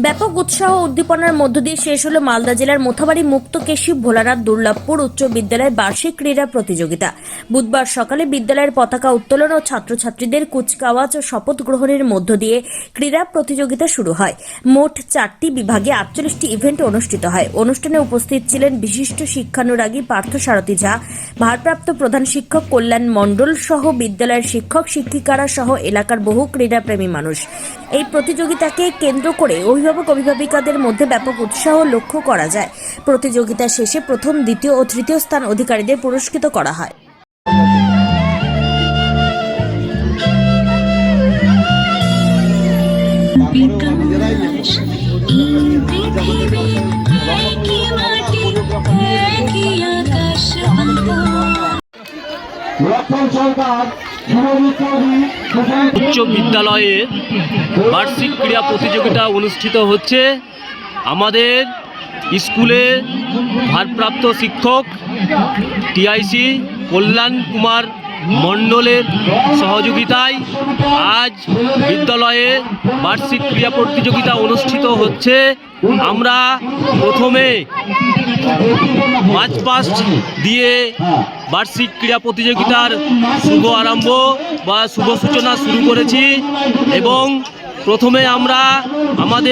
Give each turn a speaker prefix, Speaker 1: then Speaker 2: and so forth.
Speaker 1: ব্যাপক উৎসাহ উদ্দীপনার মধ্য দিয়ে শেষ হলো মালদা জেলার মোথাবাড়ি মুক্ত কেশী ভোলানাথ দুর্লভপুর উচ্চ বিদ্যালয়ের বার্ষিক ক্রীড়া প্রতিযোগিতা। বুধবার সকালে বিদ্যালয়ের পতাকা উত্তোলন ও ছাত্রছাত্রীদের কুচকাওয়াজ ও শপথ গ্রহণের মধ্য দিয়ে ক্রীড়া প্রতিযোগিতা শুরু হয়। মোট চারটি বিভাগে আটচল্লিশটি ইভেন্ট অনুষ্ঠিত হয়। অনুষ্ঠানে উপস্থিত ছিলেন বিশিষ্ট শিক্ষানুরাগী পার্থ সারথী ঝা, ভারপ্রাপ্ত প্রধান শিক্ষক কল্যাণ মণ্ডল সহ বিদ্যালয়ের শিক্ষক শিক্ষিকারা সহ এলাকার বহু ক্রীড়াপ্রেমী মানুষ। এই প্রতিযোগিতাকে কেন্দ্র করে অভিভাবক অভিভাবিকাদের মধ্যে ব্যাপক উৎসাহ লক্ষ্য করা যায়। প্রতিযোগিতা শেষে প্রথম দ্বিতীয় ও তৃতীয় স্থান অধিকারীদের পুরস্কৃত করা হয়।
Speaker 2: লক্ষণ সরকার
Speaker 3: উচ্চ বিদ্যালয়ে বার্ষিক ক্রীড়া প্রতিযোগিতা অনুষ্ঠিত হচ্ছে। আমাদের স্কুলে ভারপ্রাপ্ত শিক্ষক টিআইসি কল্যাণ কুমার মণ্ডলের সহযোগিতায় আজ বিদ্যালয়ে বার্ষিক ক্রীড়া প্রতিযোগিতা অনুষ্ঠিত হচ্ছে। আমরা প্রথমে মার্চ পাস্ট দিয়ে বার্ষিক ক্রীড়া প্রতিযোগিতার শুভ আরম্ভ বা শুভ সূচনা শুরু করেছি এবং প্রথমে আমরা আমাদের